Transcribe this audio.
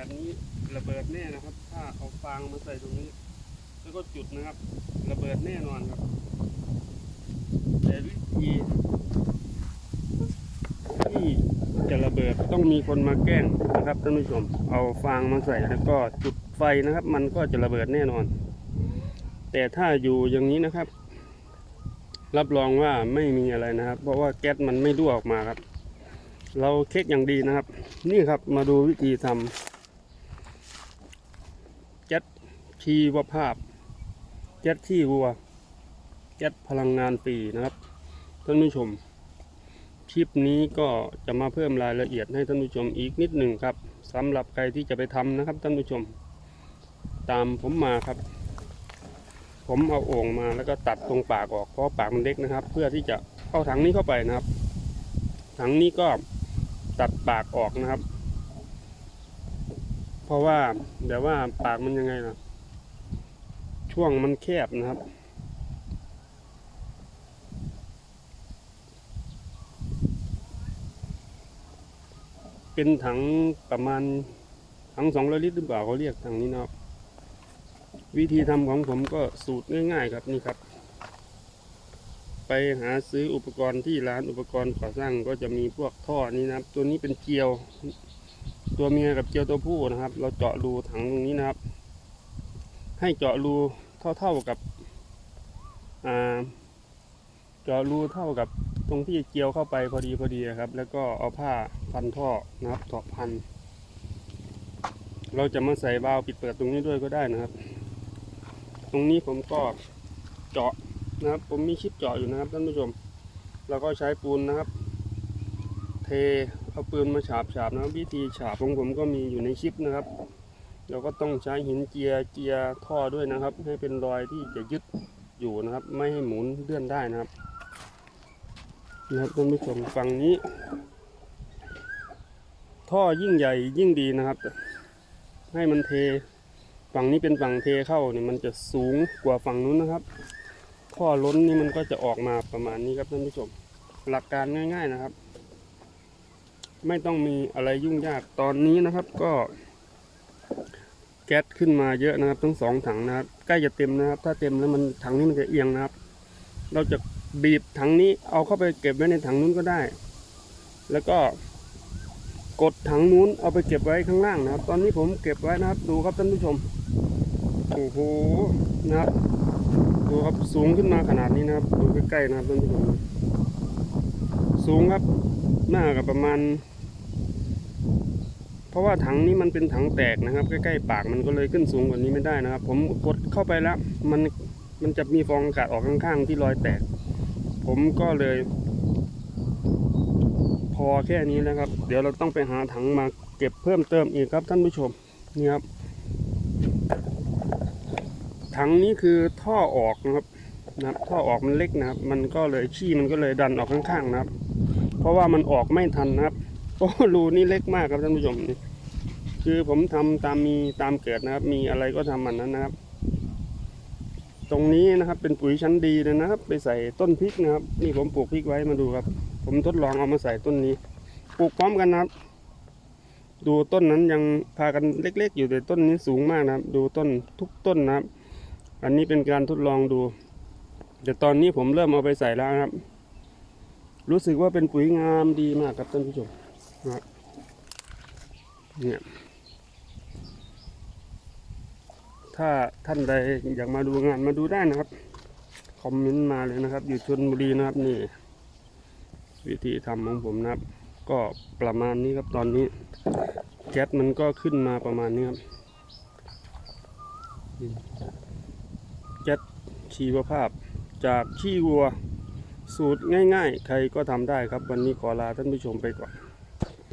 แบบนี้ระเบิดแน่นะครับ ถ้าเอาฟางมาใส่ตรงนี้ แล้วก็จุดนะครับ ระเบิดแน่นอนครับแต่วิธีที่จะระเบิดต้องมีคนมาแกล้งนะครับท่านผู้ชม เอาฟางมาใส่แล้วก็จุดไฟนะครับ มันก็จะระเบิดแน่นอน แต่ถ้าอยู่อย่างนี้นะครับ รับรองว่าไม่มีอะไรนะครับ เพราะว่าแก๊สมันไม่รั่วออกมาครับ เราเช็คอย่างดีนะครับ นี่ครับมาดูวิธีทำแก๊ส ชีวภาพแก๊สที่วัวแก๊สพลังงานฟรีนะครับ ท่านผู้ชมคลิปนี้ก็จะมาเพิ่มรายละเอียดให้ท่านผู้ชมอีกนิดหนึ่งครับสำหรับใครที่จะไปทำนะครับท่านผู้ชม ตามผมมาครับ ผมเอาโอ่งมาแล้วก็ตัดตรงปากออกเพราะปากมันเล็กนะครับ เพื่อที่จะเข้าถังนี้เข้าไปนะครับ ถังนี้ก็ตัดปากออกนะครับ เพราะว่าเดี๋ยวว่าปากมันยังไงนะ ช่วงมันแคบนะครับ เป็นถังประมาณถังสองร้อยลิตรหรือเปล่าเขาเรียกถังนี้นะครับ วิธีทำของผมก็สูตรง่ายๆครับนี่ครับ ไปหาซื้ออุปกรณ์ที่ร้านอุปกรณ์ก่อสร้างก็จะมีพวกท่อนี้นะครับ ตัวนี้เป็นเกลียวตัวเมียกับเกลียวตัวผู้นะครับ เราเจาะรูถังตรงนี้นะครับ ให้เจาะรู เท่าๆกับอ่าเจาะรูเท่ากับตรงที่เกลียวเข้าไปพอดีพอดีครับ แล้วก็เอาผ้าพันท่อนะครับต่อพัน เราจะมาใส่วาวปิดเปิดตรงนี้ด้วยก็ได้นะครับ ตรงนี้ผมก็เจาะนะครับ ผมมีชิปเจาะอยู่นะครับท่านผู้ชมแล้วก็ใช้ปูนนะครับ เทเอาปืนมาฉาบฉาบนะวิธีฉาบของผมก็มีอยู่ในชิปนะครับ เราก็ต้องใช้หินเจียเจียท่อด้วยนะครับ ให้เป็นรอยที่จะยึดอยู่นะครับ ไม่ให้หมุนเลื่อนได้นะครับนะครับท่านผู้ชมฝั่งนี้ ท่อยิ่งใหญ่ยิ่งดีนะครับ ให้มันเทฝั่งนี้เป็นฝั่งเทเข้าเนี่ยมันจะสูงกว่าฝั่งนู้นนะครับ ท่อล้นนี่มันก็จะออกมาประมาณนี้ครับท่านผู้ชม หลักการง่าย ๆนะครับ ไม่ต้องมีอะไรยุ่งยากตอนนี้นะครับก็ แก๊สขึ้นมาเยอะนะครับ ทั้งสองถังนะครับ ใกล้จะเต็มนะครับ ถ้าเต็มแล้วมันถังนี้มันจะเอียงนะครับ เราจะบีบถังนี้เอาเข้าไปเก็บไว้ในถังนู้นก็ได้ แล้วก็กดถังนู้นเอาไปเก็บไว้ข้างล่างนะครับ ตอนนี้ผมเก็บไว้นะครับ ดูครับท่านผู้ชมโอ้โหนะครับดูครับสูงขึ้นมาขนาดนี้นะครับ ดูใกล้ๆนะครับท่านผู้ชมสูงครับหน้ากับประมาณ ราะว่าถังนี้มันเป็นถังแตกนะครับ ใกล้ๆปากมันก็เลยขึ้นสูงกว่านี้ไม่ได้นะครับ ผมกดเข้าไปแล้ว มันมันจะมีฟองอากาศออกข้างๆที่รอยแตก ผมก็เลย พอแค่นี้นะครับ เดี๋ยวเราต้องไปหาถังมาเก็บเพิ่มเติมอีกครับท่านผู้ชมนี่ครับถังนี้คือท่อออกนะครับนะครับท่อออกมันเล็กนะครับ มันก็เลยขี้มันก็เลยดันออกข้างๆนะครับ เพราะว่ามันออกไม่ทันนะครับ โอ้รูนี่เล็กมากครับท่านผู้ชมนี่คือผมทำตามมีตามเกิดนะครับ มีอะไรก็ทำมันนั้นนะครับ ตรงนี้นะครับเป็นปุ๋ยชั้นดีเลยนะครับ ไปใส่ต้นพริกนะครับ นี่ผมปลูกพริกไว้มาดูครับ ผมทดลองเอามาใส่ต้นนี้ ปลูกพร้อมกันนะครับ ดูต้นนั้นยังพากันเล็ก ๆ อยู่แต่ต้นนี้สูงมากนะครับ ดูต้นทุกต้นนะครับ อันนี้เป็นการทดลองดูแต่ตอนนี้ผมเริ่มเอาไปใส่แล้วนะครับ รู้สึกว่าเป็นปุ๋ยงามดีมากครับท่านผู้ชม นะเนี่ยถ้าท่านใดอยากมาดูงานมาดูได้นะครับ คอมเมนต์มาเลยนะครับ อยู่ชนบุรีนะครับนี่ วิธีทำของผมนะครับ ก็ประมาณนี้ครับตอนนี้แก๊สมันก็ขึ้นมาประมาณนี้ครับแก๊สชีวภาพจากขี้วัว สูตรง่ายๆ ใครก็ทำได้ครับ วันนี้ขอลาท่านผู้ชมไปก่อน